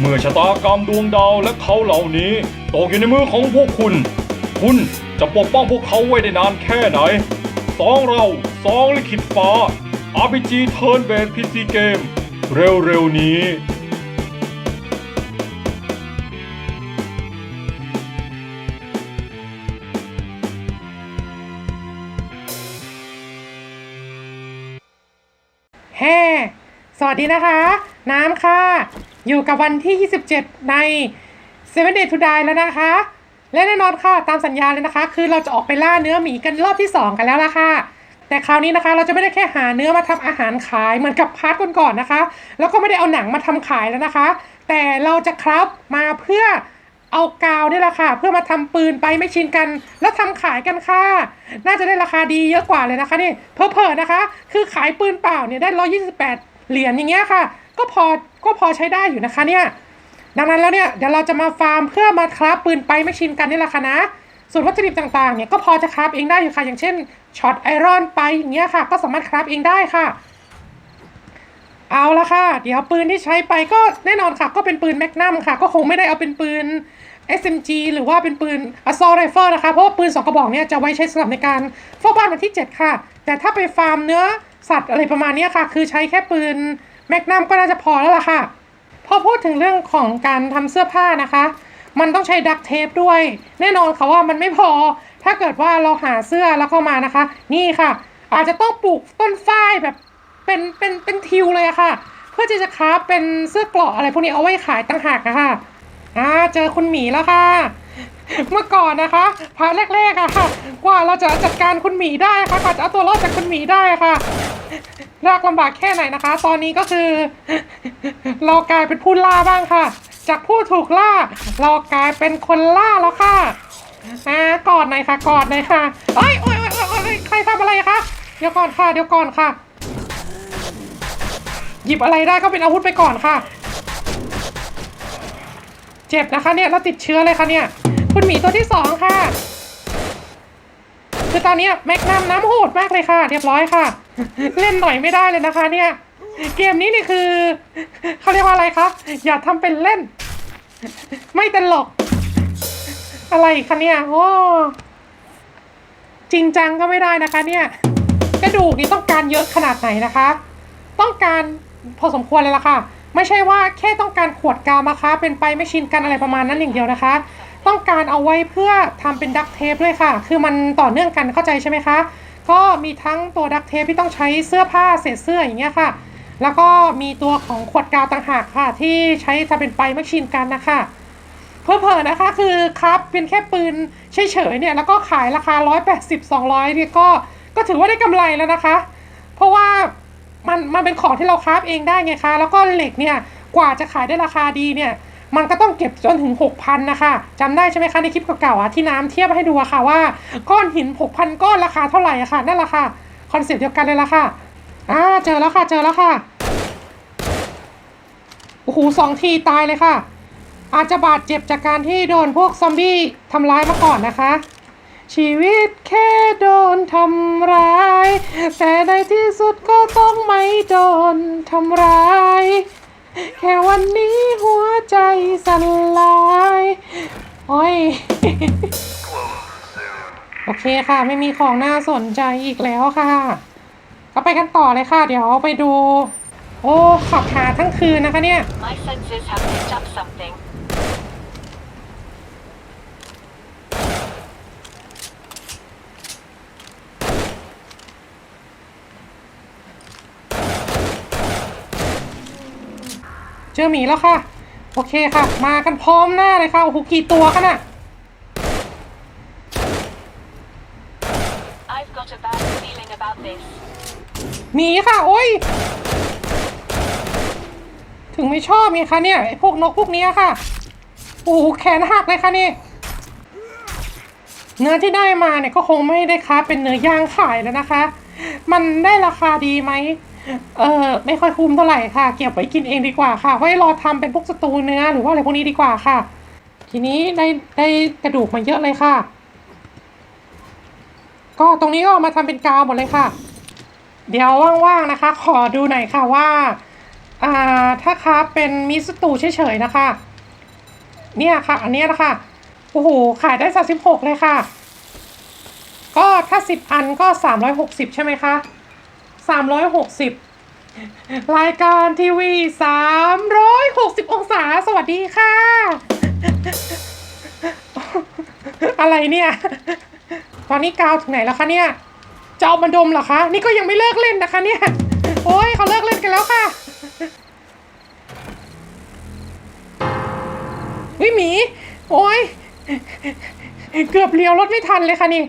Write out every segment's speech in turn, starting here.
เมื่อชะตากรรมดวงดาวและเขาเหล่านี้ตกอยู่ในมือของพวกคุณ คุณจะปกป้องพวกเขาไว้ได้นานแค่ไหนสองเราสองลิขิตฟ้า RPG Turn Based PC Game เร็วๆนี้แฮ่สวัสดีนะคะ น้ำค่ะ อยู่กับวันที่ 27 ใน Seven Day to Die แล้วนะคะ และแน่นอนค่ะตามสัญญาเลยนะคะ คือเราจะออกไปล่าเนื้อหมีกันรอบที่ 2 กันแล้วล่ะค่ะ แต่คราวนี้นะคะ เราจะไม่ได้แค่หาเนื้อมาทำอาหารขายเหมือนกับพาร์ทก่อนๆนะคะ แล้วก็ไม่ได้เอาหนังมาทำขายแล้วนะคะ แต่เราจะครับมาเพื่อเอากาวนี่แหละค่ะ เพื่อมาทำปืนไปไม่ชินกัน แล้วทำขายกันค่ะ น่าจะได้ราคาดีเยอะกว่าเลยนะคะนี่เพอเพอนะคะ คือขายปืนเปล่าเนี่ยได้ร้อยี่สิบแปด เหรียญอย่างเงี้ยค่ะ ก็พอก็พอใช้ได้อยู่นะคะเนี่ยดังนั้นแล้วเนี่ยเดี๋ยวเราจะมาฟาร์มเพื่อมาคราฟปืนไปไม่ชินกันนี่แหละค่ะนะส่วนวัตถุดิบต่างๆเนี่ยก็พอจะคราฟเองได้อยู่ค่ะ อย่างเช่นช็อตไอรอนไปอย่างเงี้ยค่ะ ก็สามารถคราฟเองได้ค่ะ เอาละค่ะ เดี๋ยวปืนที่ใช้ไปก็แน่นอนค่ะ ก็เป็นปืนแมกนัมค่ะ ก็คงไม่ได้เอาเป็นปืน SMG หรือว่าเป็นปืน assault rifle นะคะ เพราะว่าปืนสองกระบอกเนี่ยจะไว้ใช้สำหรับในการเฝ้าบ้านวันที่ 7 ค่ะ แต่ถ้าไปฟาร์มเนื้อ สัตว์อะไรประมาณนี้ค่ะ คือใช้แค่ปืนแมกนัมก็น่าจะพอแล้วล่ะค่ะ พอพูดถึงเรื่องของการทำเสื้อผ้านะคะ มันต้องใช้ดักเทปด้วย แน่นอนค่ะว่ามันไม่พอ ถ้าเกิดว่าเราหาเสื้อแล้วเข้ามานะคะ นี่ค่ะ อาจจะต้องปลูกต้นฝ้ายแบบเป็นเป็นเป็นทิวเลยค่ะ เพื่อที่จะคราเป็นเสื้อเกราะอะไรพวกนี้เอาไว้ขายต่างหากนะคะอ่าเจอคุณหมีแล้วค่ะ เมื่อก่อนนะคะพาร์ทแรกๆอะค่ะ กว่าเราจะจัดการคุณหมีได้ค่ะกว่าจะเอาตัวรอดจากคุณหมีได้ค่ะยากลำบากแค่ไหนนะคะ ตอนนี้ก็คือ เรากลายเป็นผู้ล่าบ้างค่ะ จากผู้ถูกล่า เรากลายเป็นคนล่าแล้วค่ะอ่ากอดหน่อยค่ะกอดหน่อยค่ะเอ้ยโอ้ยโอ้ยโอ้ยใครทำอะไรคะเดี๋ยวก่อนค่ะ เดี๋ยวก่อนค่ะ หยิบอะไรได้ก็เป็นอาวุธไปก่อนค่ะ เจ็บนะคะเนี่ยแล้วติดเชื้อเลยค่ะเนี่ย คุณหมีตัวที่สองค่ะ คือตอนนี้แมกนัมน้ำโหดมากเลยค่ะ เรียบร้อยค่ะ เล่นหน่อยไม่ได้เลยนะคะ เนี่ย เกมนี้นี่คือเขาเรียกว่าอะไรคะอย่าทำเป็นเล่น ไม่ตลกอะไรคะเนี่ยโอ้จริงจังก็ไม่ได้นะคะ เนี่ย กระดูกนี่ต้องการเยอะขนาดไหนนะคะ ต้องการพอสมควรเลยล่ะค่ะ ไม่ใช่ว่าแค่ต้องการขวดกาวมาคะเป็นไปไม่ชินกันอะไรประมาณนั้นอย่างเดียวนะคะ ต้องการเอาไว้เพื่อทำเป็นดักเทปด้วยค่ะ คือมันต่อเนื่องกันเข้าใจใช่ไหมคะ ก็มีทั้งตัวดักเทปที่ต้องใช้เสื้อผ้าเศษเสื้ออย่างเงี้ยค่ะ แล้วก็มีตัวของขวดกาวต่างหากค่ะ ที่ใช้ทำเป็นไปไม่ชินกันนะคะเพื่อเพอๆนะคะคือครับเป็นแค่ปืนเฉยๆเนี่ยแล้วก็ขายราคา 180 200เนี่ยก็ก็ถือว่าได้กำไรแล้วนะคะ เพราะว่ามันมันเป็นของที่เราคราฟเองได้ไงคะ แล้วก็เหล็กเนี่ยกว่าจะขายได้ราคาดีเนี่ย มันก็ต้องเก็บจนถึง 6,000 นะคะจำได้ใช่ไหมคะในคลิปเก่าๆอะที่น้ำเทียบให้ดูอะค่ะว่า ก้อนหิน 6,000 ก้อนราคาเท่าไหร่อะค่ะนั่นแหละค่ะคอนเซ็ปต์เดียวกันเลยละค่ะอ่าเจอแล้วค่ะเจอแล้วค่ะโอ้โหสองทีตายเลยค่ะ อาจจะบาดเจ็บจากการที่โดนพวกซอมบี้ทำร้ายมาก่อนนะคะ ชีวิตแค่โดนทำร้าย แต่ในที่สุดก็ต้องไม่โดนทำร้าย แค่วันนี้หัวใจสั่นลายโอ้ย โอเคค่ะ ไม่มีของน่าสนใจอีกแล้วค่ะ ก็ไปกันต่อเลยค่ะ เดี๋ยวไปดู โอ้ ขับหาทั้งคืนนะคะเนี่ย My senses have picked up something. เจอหมีแล้วค่ะ โอเคค่ะ มากันพร้อมหน้าเลยค่ะ โอ้โห กี่ตัวกันอะ I've got a bad feeling about this. หมีค่ะ โอ้ย ถึงไม่ชอบไงคะเนี่ยไอ้พวกนกพวกเนี้ยค่ะ โอ้โห แขนหักเลยค่ะนี่ เนื้อที่ได้มาเนี่ยก็คงไม่ได้ค้าเป็นเนื้อย่างขายแล้วนะคะ มันได้ราคาดีไหม เออไม่ค่อยคุ้มเท่าไหร่ค่ะ เก็บไว้กินเองดีกว่าค่ะไว้รอทำเป็นพวกสตูเนื้อหรือว่าอะไรพวกนี้ดีกว่าค่ะ ทีนี้ได้ได้กระดูกมาเยอะเลยค่ะ ก็ตรงนี้ก็มาทำเป็นกาวหมดเลยค่ะ เดี๋ยวว่างๆนะคะ ขอดูหน่อยค่ะว่าอ่าถ้าครับเป็นมิสตูเฉยๆนะคะ เนี่ยค่ะ อันนี้นะคะโอ้โหขายได้สามสิบหกเลยค่ะ ก็ถ้าสิบอันก็สามร้อยหกสิบใช่ไหมคะ สามร้อยหกสิบรายการทีวีสามร้อยหกสิบองศา สวัสดีค่ะ อะไรเนี่ย ตอนนี้กาวถึงไหนแล้วคะเนี่ยจะเอามาดมเหรอคะ นี่ก็ยังไม่เลิกเล่นนะคะเนี่ย โอ้ยเขาเลิกเล่นกันแล้วค่ะวิหมี โอ้ยเกือบเลี้ยวรถไม่ทันเลยค่ะนี่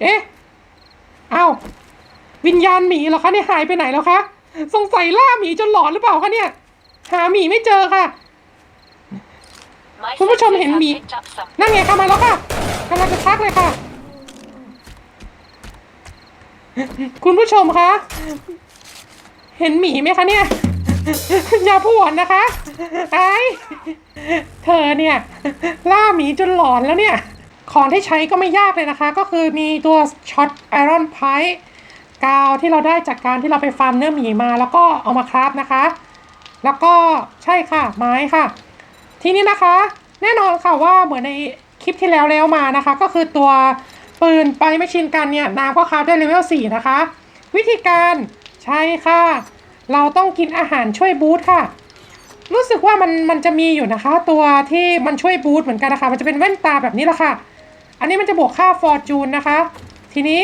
เอ๊ะ เอ้า วิญญาณหมีเหรอคะเนี่ยหายไปไหนแล้วคะ สงสัยล่าหมีจนหลอนหรือเปล่าคะเนี่ย หาหมีไม่เจอค่ะ My คุณผู้ชม senses เห็น have หมี picked up something. นั่นไงค่ะมาแล้วค่ะกำลังจะทักเลยค่ะ คุณผู้ชมคะ เห็นหมีไหมคะเนี่ย อย่าพูดนะคะไอ้เธอเนี่ย ล่าหมีจนหลอนแล้วเนี่ย ของที่ใช้ก็ไม่ยากเลยนะคะ ก็คือมีตัวช็อตไอรอนไพ กาวที่เราได้จากการที่เราไปฟาร์มเนื้อหมีมา แล้วก็เอามาคราฟนะคะ แล้วก็ใช่ค่ะไม้ค่ะ ทีนี้นะคะ แน่นอนค่ะว่าเหมือนในคลิปที่แล้วแล้วมานะคะ ก็คือตัวปืนไปไม่ชินกันเนี่ยน้ำก็คราฟได้เลเวล4นะคะ วิธีการใช่ค่ะ เราต้องกินอาหารช่วยบูสต์ค่ะ รู้สึกว่ามันมันจะมีอยู่นะคะ ตัวที่มันช่วยบูสต์เหมือนกันนะคะ มันจะเป็นแว่นตาแบบนี้แหละค่ะ อันนี้มันจะบวกค่าฟอร์จูนนะคะ ทีนี้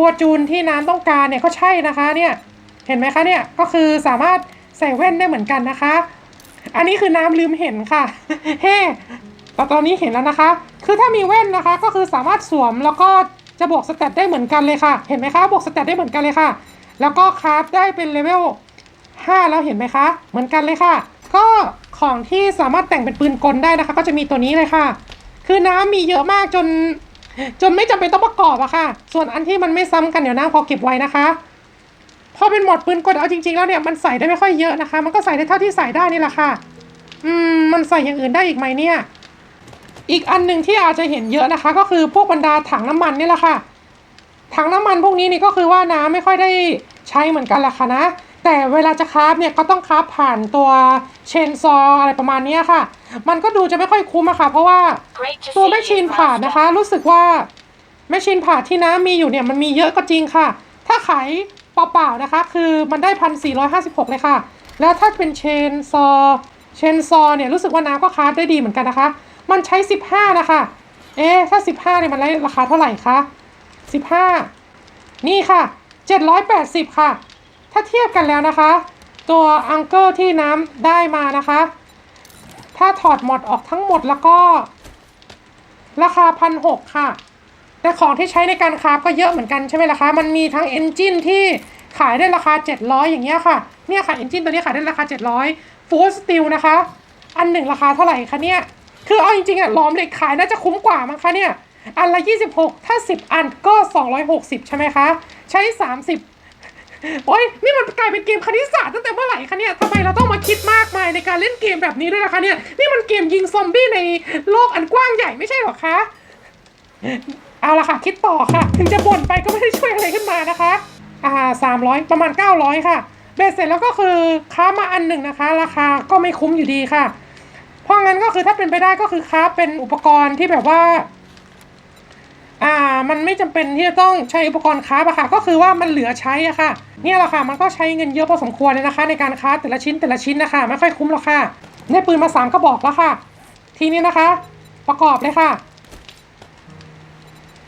ฟอร์จูนที่น้ำต้องการเนี่ยก็ใช่นะคะเนี่ยเห็นไหมคะเนี่ยก็คือสามารถใส่แว่นได้เหมือนกันนะคะ อันนี้คือน้ำลืมเห็นค่ะ เฮ้แต่ตอนนี้เห็นแล้วนะคะ คือถ้ามีแว่นนะคะ ก็คือสามารถสวมแล้วก็จะบวกสเตตได้เหมือนกันเลยค่ะ เห็นไหมคะบวกสเตตได้เหมือนกันเลยค่ะ แล้วก็คราฟได้เป็นเลเวล5แล้วเห็นไหมคะ เหมือนกันเลยค่ะ ก็ของที่สามารถแต่งเป็นปืนกลได้นะคะ ก็จะมีตัวนี้เลยค่ะ คือน้ำมีเยอะมากจน จนไม่จำเป็นต้องประกอบอะค่ะ ส่วนอันที่มันไม่ซ้ำกันเดี๋ยวน้าพอเก็บไว้นะคะ พอเป็นหมดปืนกลเอาจริงๆแล้วเนี่ยมันใส่ได้ไม่ค่อยเยอะนะคะ มันก็ใส่ได้เท่าที่ใส่ได้นี่แหละค่ะ อืมมันใส่อย่างอื่นได้อีกไหมเนี่ย อีกอันหนึ่งที่อาจจะเห็นเยอะนะคะ ก็คือพวกบรรดาถังน้ำมันนี่แหละค่ะ ถังน้ำมันพวกนี้นี่ก็คือว่าน้ำไม่ค่อยได้ใช้เหมือนกันแหละค่ะนะ แต่เวลาจะคราฟเนี่ยก็ต้องคราฟผ่านตัวเชนซออะไรประมาณนี้ค่ะ มันก็ดูจะไม่ค่อยคุ้มอะค่ะ เพราะว่าตัว see แม่ชินผ่าด Master. นะคะ รู้สึกว่าแม่ชินผ่าดที่น้ำมีอยู่เนี่ยมันมีเยอะก็จริงค่ะ ถ้าขายเปล่าๆนะคะ คือมันได้พันสี่ร้อยห้าสิบหกเลยค่ะ แล้วถ้าเป็นเชนซอเชนซอเนี่ยรู้สึกว่าน้ำก็คราฟได้ดีเหมือนกันนะคะ มันใช้สิบห้านะคะ เอ๊ถ้าสิบห้าเนี่ยมันได้ราคาเท่าไหร่คะสิบห้านี่ค่ะเจ็ดร้อยแปดสิบค่ะ ถ้าเทียบกันแล้วนะคะ ตัวอังเกิลที่น้ำได้มานะคะ ถ้าถอดหมดออกทั้งหมดแล้วก็ ราคาพันหกค่ะ แต่ของที่ใช้ในการคราฟก็เยอะเหมือนกันใช่ไหมล่ะคะ มันมีทั้งเอนจินที่ขายได้ราคา 700 อย่างเงี้ยค่ะ เนี่ยค่ะเอนจินตัวนี้ขายได้ราคา 700ฟูสติลนะคะ อันหนึ่งราคาเท่าไหร่คะเนี่ย คือเอาจริงๆอะหลอมเหล็กขายน่าจะคุ้มกว่ามั้งคะเนี่ย อันละ 26 ถ้า 10 อันก็ 260 ใช่ไหมคะ ใช้ 30 โอ้ยนี่มันกลายเป็นเกมคณิตศาสตร์ตั้งแต่เมื่อไหร่คะเนี่ยทำไมเราต้องมาคิดมากมายในการเล่นเกมแบบนี้ด้วยล่ะคะเนี่ย นี่มันเกมยิงซอมบี้ในโลกอันกว้างใหญ่ไม่ใช่หรอคะ เอาละค่ะ คิดต่อค่ะ ถึงจะบ่นไปก็ไม่ได้ช่วยอะไรขึ้นมานะคะ อ่าสามร้อยประมาณเก้าร้อยค่ะเบ็ดเสร็จแล้วก็คือค้ามาอันหนึ่งนะคะ ราคาก็ไม่คุ้มอยู่ดีค่ะ เพราะงั้นก็คือถ้าเป็นไปได้ก็คือค้าเป็นอุปกรณ์ที่แบบว่า อ่ามันไม่จำเป็นที่จะต้องใช้อุปกรณ์ค้าอะค่ะ ก็คือว่ามันเหลือใช้อะค่ะ เนี่ยแหละค่ะมันก็ใช้เงินเยอะพอสมควรเลยนะคะ ในการค้าแต่ละชิ้นแต่ละชิ้นนะคะไม่ค่อยคุ้มหรอกค่ะได้ปืนมาสามกระบอกแล้วค่ะ ทีนี้นะคะ ประกอบเลยค่ะ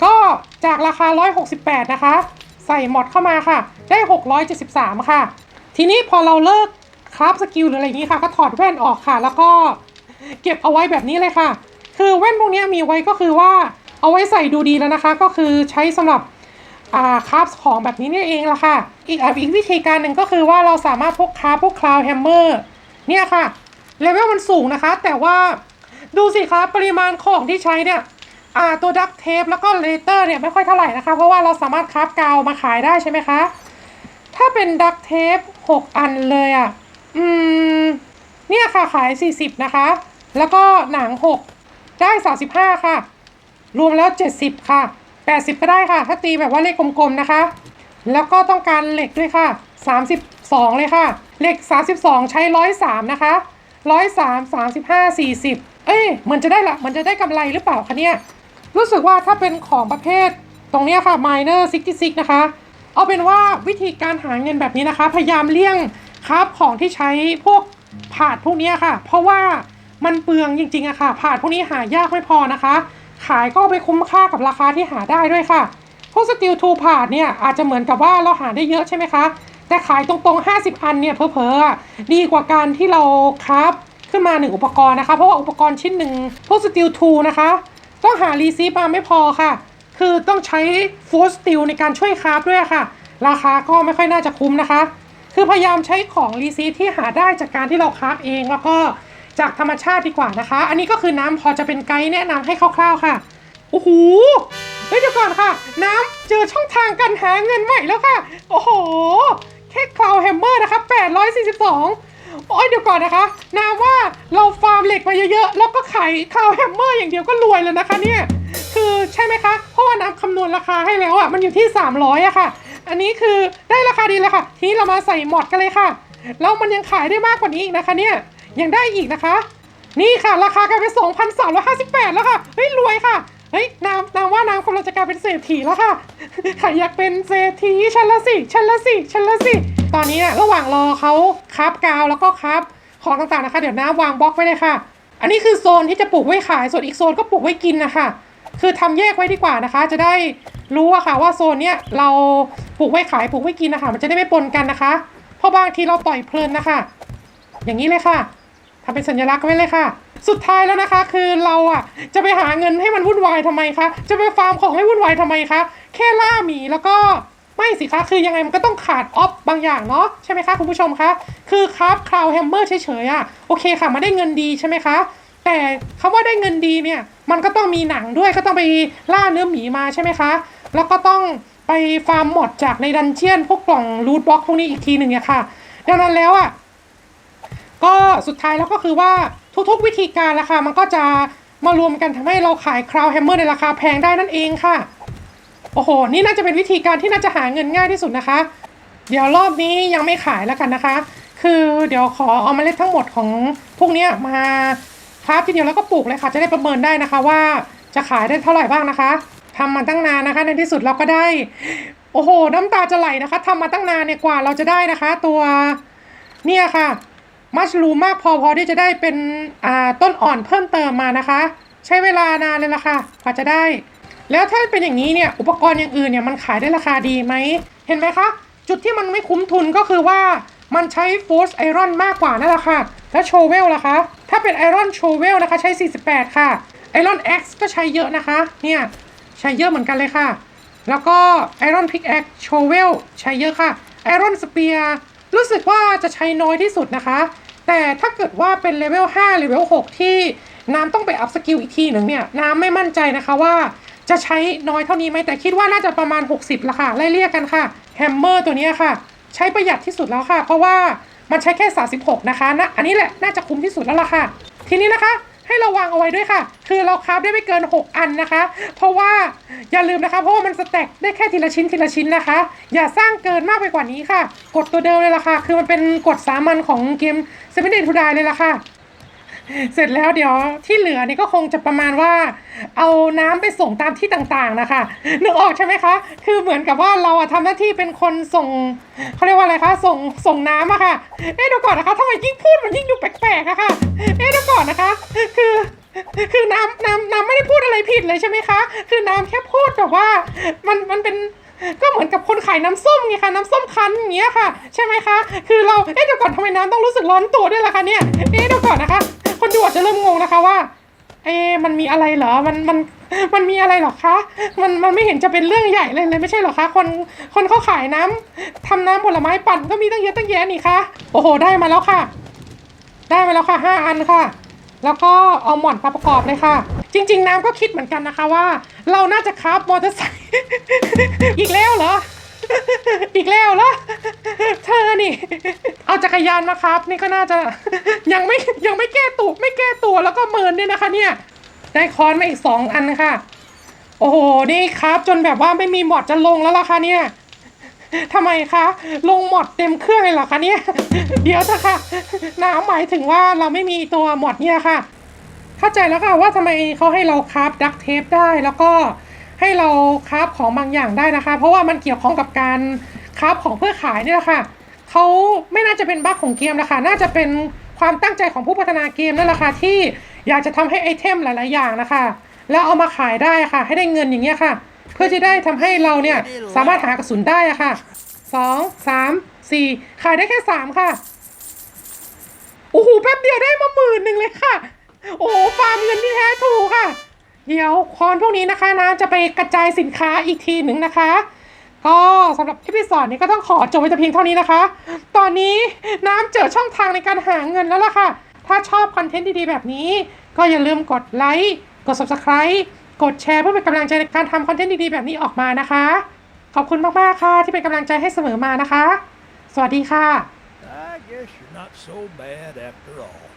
ก็จากราคา 168 นะคะ ใส่หมอดเข้ามาค่ะ ได้ 673 ค่ะ ทีนี้พอเราเลิกคราฟสกิลหรืออะไรอย่างนี้ค่ะ ก็ถอดแว่นออกค่ะ แล้วก็เก็บเอาไว้แบบนี้เลยค่ะ คือแว่นพวกนี้มีไว้ก็คือว่า เอาไว้ใส่ดูดีแล้วนะคะ ก็คือใช้สำหรับคราฟของแบบนี้นี่เองละค่ะ อีกอีกวิธีการหนึ่งก็คือว่าเราสามารถพกคราฟพวกคลาวแฮมเมอร์เนี่ยค่ะเลเวลมันสูงนะคะ แต่ว่าดูสิคะปริมาณของที่ใช้เนี่ยตัวดักเทปแล้วก็เลเตอร์เนี่ยไม่ค่อยเท่าไหร่นะคะ เพราะว่าเราสามารถคราฟกาวมาขายได้ใช่ไหมคะ ถ้าเป็นดักเทป6 อันเลยอะ่ะอืมเนี่ยค่ะขาย 40 นะคะ แล้วก็หนัง 6 ได้ 35 ค่ะ รวมแล้ว 70 ค่ะ 80 ก็ได้ค่ะ ถ้าตีแบบว่าเลขกลมๆนะคะ แล้วก็ต้องการเหล็กด้วยค่ะ 32 เลยค่ะ เหล็ก 32 ใช้ 103 นะคะ 103 35 40 เอ้ยเหมือนจะได้ละเหมือนจะได้กำไรหรือเปล่าคะเนี่ย รู้สึกว่าถ้าเป็นของประเภทตรงเนี้ยค่ะ minor 66 นะคะ เอาเป็นว่าวิธีการหาเงินแบบนี้นะคะ พยายามเลี่ยงครับของที่ใช้พวกผาดพวกนี้ค่ะ เพราะว่ามันเปลืองจริงๆอะค่ะผาดพวกนี้หายากไม่พอนะคะ ขายก็ไม่คุ้มค่ากับราคาที่หาได้ด้วยค่ะ พวกสตีลทูผาดเนี่ยอาจจะเหมือนกับว่าเราหาได้เยอะใช่ไหมคะ แต่ขายตรงๆ 50 อันเนี่ยเพอๆอดีกว่าการที่เราครับขึ้นมาหนึ่งอุปกรณ์นะคะ เพราะว่าอุปกรณ์ชิ้นหนึ่งพวกสตีลทูนะคะ ต้องหารีซีฟมาไม่พอค่ะ คือต้องใช้ฟูสติลในการช่วยคราฟด้วยค่ะ ราคาก็ไม่ค่อยน่าจะคุ้มนะคะ คือพยายามใช้ของรีซีฟที่หาได้จากการที่เราคราฟเองแล้วก็ จากธรรมชาติดีกว่านะคะ อันนี้ก็คือน้ำพอจะเป็นไกด์แนะนำให้คร่าวๆค่ะ โอ้โหเฮ้ยเดี๋ยวก่อนค่ะ น้ำเจอช่องทางการหาเงินใหม่แล้วค่ะ โอ้โห แค่คลาวแฮมเมอร์นะคะ842โอ้ยเดี๋ยวก่อนนะคะน้ำว่าเราฟาร์มเหล็กมาเยอะๆ แล้วก็ขายคลาวแฮมเมอร์อย่างเดียวก็รวยแล้วนะคะเนี่ย คือใช่ไหมคะ เพราะว่าน้ำคำนวณราคาให้แล้วอะ่ะ มันอยู่ที่ 300อะค่ะ อันนี้คือได้ราคาดีเลยค่ะ ทีนี้เรามาใส่หมอดกันเลยค่ะ แล้วมันยังขายได้มากกว่านี้อีกนะคะเนี่ย ยังได้อีกนะคะ นี่ค่ะ ราคากลายเป็น 2,358 แล้วค่ะ เฮ้ย รวยค่ะ เฮ้ยน้ำน้ำว่าน้ำกำลังจะกลายเป็นเศรษฐีแล้วค่ะใครอยากเป็นเศรษฐีฉันละสิฉันละสิฉันละสิ ตอนนี้เนี่ยระหว่างรอเขาคับกาวแล้วก็คับของต่างๆนะคะ เดี๋ยวน้ำวางบล็อกไว้เลยค่ะ อันนี้คือโซนที่จะปลูกไว้ขาย ส่วนอีกโซนก็ปลูกไว้กินนะคะ คือทำแยกไว้ดีกว่านะคะ จะได้รู้อะค่ะว่าโซนเนี้ยเราปลูกไว้ขายปลูกไว้กินนะคะ มันจะได้ไม่ปนกันนะคะ เพราะบางทีเราปล่อยเพลินนะคะ อย่างนี้เลยค่ะ ทำเป็นสัญลักษณ์ไว้เลยค่ะ สุดท้ายแล้วนะคะ คือเราอะ จะไปหาเงินให้มันวุ่นวายทำไมคะ จะไปฟาร์มของให้วุ่นวายทำไมคะ แค่ล่าหมีแล้วก็ไม่สิคะ คือยังไงมันก็ต้องขาดออฟบางอย่างเนาะใช่ไหมคะคุณผู้ชมคะ คือครับคราวแฮมเมอร์เฉยๆอะโอเคค่ะมาได้เงินดีใช่ไหมคะ แต่คำว่าได้เงินดีเนี่ย มันก็ต้องมีหนังด้วยก็ต้องไปล่าเนื้อหมีมาใช่ไหมคะ แล้วก็ต้องไปฟาร์มหมดจากในดันเจียนพวกกล่องรูทบล็อกพวกนี้อีกทีหนึ่งเนี่ยค่ะ ดังนั้นแล้วอะ ก็สุดท้ายแล้วก็คือว่าทุกๆวิธีการราคามันก็จะมารวมกันทำให้เราขายคราวแฮมเมอร์ในราคาแพงได้นั่นเองค่ะ โอ้โห นี่น่าจะเป็นวิธีการที่น่าจะหาเงินง่ายที่สุดนะคะ เดี๋ยวรอบนี้ยังไม่ขายแล้วกันนะคะ คือเดี๋ยวขอเอาเมล็ดทั้งหมดของพวกนี้มาคราฟทีเดียวแล้วก็ปลูกเลยค่ะ จะได้ประเมินได้นะคะว่าจะขายได้เท่าไหร่บ้างนะคะทำมาตั้งนานนะคะ ในที่สุดเราก็ได้ โอ้โห น้ำตาจะไหลนะคะทำมาตั้งนานเนี่ยกว่าเราจะได้นะคะ ตัวเนี่ยค่ะ มัชลูมมากพอพอที่จะได้เป็นอ่าต้นอ่อนเพิ่มเติมมานะคะ ใช้เวลานานเลยล่ะค่ะกว่าจะได้ แล้วถ้าเป็นอย่างนี้เนี่ยอุปกรณ์อย่างอื่นเนี่ยมันขายได้ราคาดีไหมเห็นไหมคะ จุดที่มันไม่คุ้มทุนก็คือว่ามันใช้โฟสไอรอนมากกว่านั่นแหละค่ะ แล้วโชเวลล่ะคะ ถ้าเป็นไอรอนโชเวลนะคะใช้ 48 ค่ะไอรอน X ก็ใช้เยอะนะคะ เนี่ย ใช้เยอะเหมือนกันเลยค่ะ แล้วก็ไอรอนพิกแอคโชเวลใช้เยอะค่ะไอรอนสเปีย รู้สึกว่าจะใช้น้อยที่สุดนะคะ แต่ถ้าเกิดว่าเป็นเลเวล5เลเวล6ที่น้ำต้องไปอัพสกิลอีกทีหนึ่งเนี่ยน้ำไม่มั่นใจนะคะว่าจะใช้น้อยเท่านี้ไหมแต่คิดว่าน่าจะประมาณ 60ละค่ะไล่เรียกกันค่ะแฮมเมอร์ตัวนี้ค่ะ ใช้ประหยัดที่สุดแล้วค่ะ เพราะว่ามันใช้แค่ 36 นะคะนะอันนี้แหละน่าจะคุ้มที่สุดแล้วล่ะค่ะ ทีนี้นะคะ ให้ระวังเอาไว้ด้วยค่ะ คือเราคราฟได้ไม่เกิน 6 อันนะคะ เพราะว่าอย่าลืมนะคะ เพราะว่ามันสแต็กได้แค่ทีละชิ้นทีละชิ้นนะคะ อย่าสร้างเกินมากไปกว่านี้ค่ะ กดตัวเดิมเลยล่ะค่ะ คือมันเป็นกฎสามัญของเกม Seven Days to Die เลยล่ะค่ะ เสร็จแล้วเดี๋ยวที่เหลือนี่ก็คงจะประมาณว่า เอาน้ำไปส่งตามที่ต่างๆนะคะ นึกออกใช่ไหมคะ คือเหมือนกับว่าเราอะทำหน้าที่เป็นคนส่งเขาเรียกว่าอะไรคะ ส่งส่งน้ำอะค่ะ เอ๊ะดี๋ยวก่อนนะคะทำไมยิ่งพูดมันยิ่งดูแปลกๆอะค่ะเอ๊ะ ก่อนนะคะ คือคือน้ำน้ำน้ำไม่ได้พูดอะไรผิดเลยใช่ไหมคะ คือน้ำแค่พูดแบบว่ามันมันเป็นก็เหมือนกับคนขายน้ำส้มไงคะน้ำส้มคั้นอย่างเงี้ยค่ะ ใช่ไหมคะ คือเราเอ๊ะเดี๋ยวก่อนทำไมน้ำต้องรู้สึกร้อนตัวด้วยล่ะคะเนี่ยเอ๊ะเดี๋ยวก่อนนะคะ คนดูอาจจะเริ่มงงนะคะว่า เอ๊ะมันมีอะไรเหรอมันมันมันมีอะไรเหรอคะ มันมันไม่เห็นจะเป็นเรื่องใหญ่เลยเลยไม่ใช่เหรอคะ คนคนเขาขายน้ำทำน้ำผลไม้ปั่นก็มีตั้งเยอะตั้งแยะนี่คะโอ้โหได้มาแล้วค่ะ ได้มาแล้วค่ะห้าอันค่ะ แล้วก็เอาหมอนมาประกอบเลยค่ะ จริง ๆ น้ำก็คิดเหมือนกันนะคะว่า เราน่าจะคราฟมอเตอร์ไซค์อีกแล้วเหรอ อีกแล้วเหรอ เธอนี่ เอาจักรยานมาครับ นี่ก็น่าจะยังไม่ยังไม่แก้ตัวไม่แก้ตัวแล้วก็เมินเนี่ยนะคะ เนี่ย ได้คอนมาอีกสองอันค่ะ โอ้โห นี่ครับจนแบบว่าไม่มีหมอดจะลงแล้วล่ะค่ะเนี่ย ทำไมคะ ลงหมดเต็มเครื่องเลยเหรอคะเนี่ย เดี๋ยวเถอะค่ะ น้ำหมายถึงว่าเราไม่มีตัวหมดเนี่ยค่ะ เข้าใจแล้วค่ะว่าทำไมเขาให้เราคราฟดักเทปได้ แล้วก็ให้เราคราฟของบางอย่างได้นะคะ เพราะว่ามันเกี่ยวข้องกับการคราฟของเพื่อขายนี่แหละค่ะเขาไม่น่าจะเป็นบั๊กของเกมนะคะน่าจะเป็นความตั้งใจของผู้พัฒนาเกมนั่นแหละค่ะที่อยากจะทำให้ไอเทมหลาย ๆ อย่างนะคะ แล้วเอามาขายได้ค่ะ ให้ได้เงินอย่างเงี้ยค่ะ เพื่อที่ได้ทำให้เราเนี่ยสามารถหากระสุนได้อะค่ะสองสามสี่ขายได้แค่สามค่ะโอ้โหแป๊บเดียวได้มาหมื่นหนึ่งเลยค่ะ โอ้ฟาร์มเงินที่แท้ถูกค่ะ เดี๋ยวคอนพวกนี้นะคะนะจะไปกระจายสินค้าอีกทีหนึ่งนะคะก็สำหรับเอพิซอดนี้ก็ต้องขอจบไว้แต่เพียงเท่านี้นะคะ ตอนนี้น้ำเจอช่องทางในการหาเงินแล้วล่ะค่ะ ถ้าชอบคอนเทนต์ดีๆแบบนี้ ก็อย่าลืมกดไลค์ กด subscribe กดแชร์เพื่อเป็นกำลังใจในการทำคอนเทนต์ดีๆแบบนี้ออกมานะคะ ขอบคุณมากๆค่ะที่เป็นกำลังใจให้เสมอมานะคะ สวัสดีค่ะ I guess you're not so bad after all.